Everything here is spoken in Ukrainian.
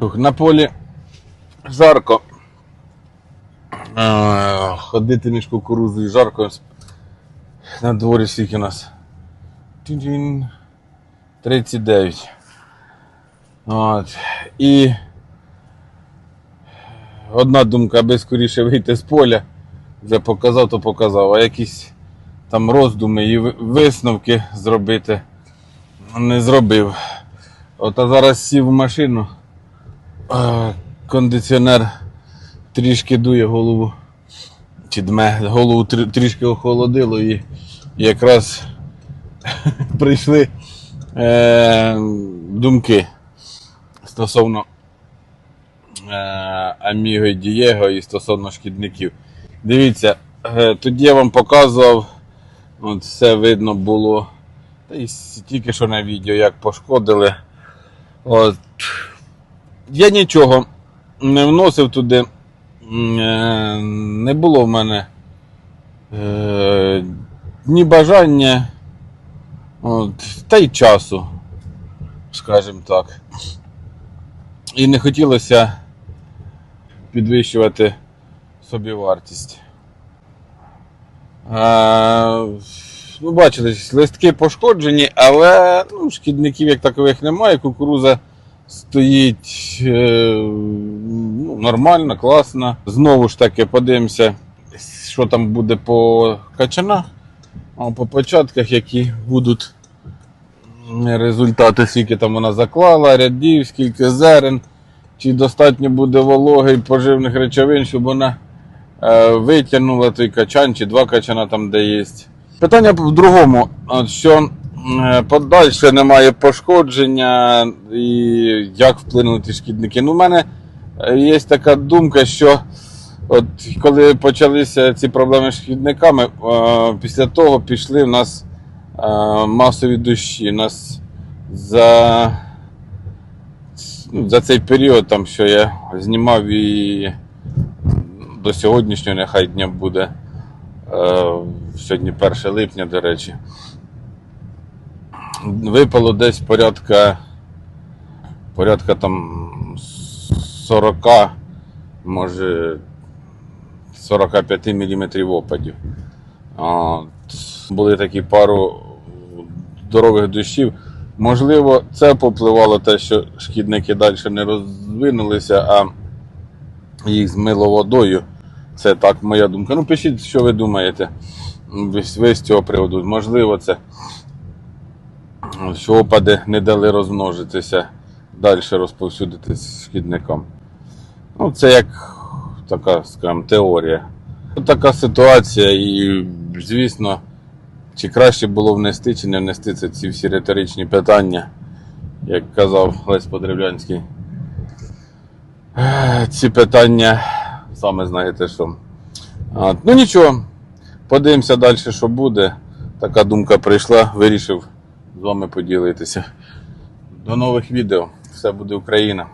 На полі жарко. Е, Ходити між кукурузою жарко. На дворі скільки у нас? 39. От. І одна думка, аби скоріше вийти з поля. Вже показав, то показав. А якісь там роздуми і висновки зробити не зробив. От а зараз сів в машину. Кондиціонер трішки дує голову. Чи дме, голову трішки охолодило і якраз прийшли е, думки стосовно е, Аміго і Дієго і стосовно шкідників. Дивіться, е, тоді я вам показував, от все видно було. Та і тільки що на відео, як пошкодили. От. Я нічого не вносив туди. Е, Не було в мене е, ні бажання, от, та й часу, скажімо так. І не хотілося підвищувати собі вартість. Ну, бачили, листки пошкоджені, але ну, шкідників як такових немає. Кукуруза стоїть е, ну, нормально, класно. Знову ж таки, подивимося, що там буде по качанах, а по початках, які будуть результати, скільки там вона заклала, рядів, скільки зерен, чи достатньо буде вологи і поживних речовин, щоб вона е, витягнула той качан, чи два качана там, де є. Питання в другому, що подальше немає пошкодження і як вплинули ті шкідники. Ну, у мене е, є така думка, що от коли почалися ці проблеми з шкідниками, е, після того пішли в нас е, масові дощі. У нас за, ну, за цей період, там, що я знімав і до сьогоднішнього нехай дня буде. Е, Сьогодні 1 липня, до речі. Випало десь порядка, порядка там 40, може 45 мм опадів. От. Були такі пару здорових дощів. Можливо, це попливало те, що шкідники далі не розвинулися, а їх змило водою. Це так моя думка. Ну, пишіть, що ви думаєте. Ви, з цього приводу. Можливо, це що опади не дали розмножитися, далі розповсюдитися шкідникам. Ну, це як така, скажімо, теорія. Така ситуація, і, звісно, чи краще було внести, чи не внести це ці всі риторичні питання, як казав Лесь Подревлянський. Ці питання, саме знаєте що. Ну нічого, подивимося далі, що буде. Така думка прийшла, вирішив з вами поділитися. До нових відео. Все буде Україна.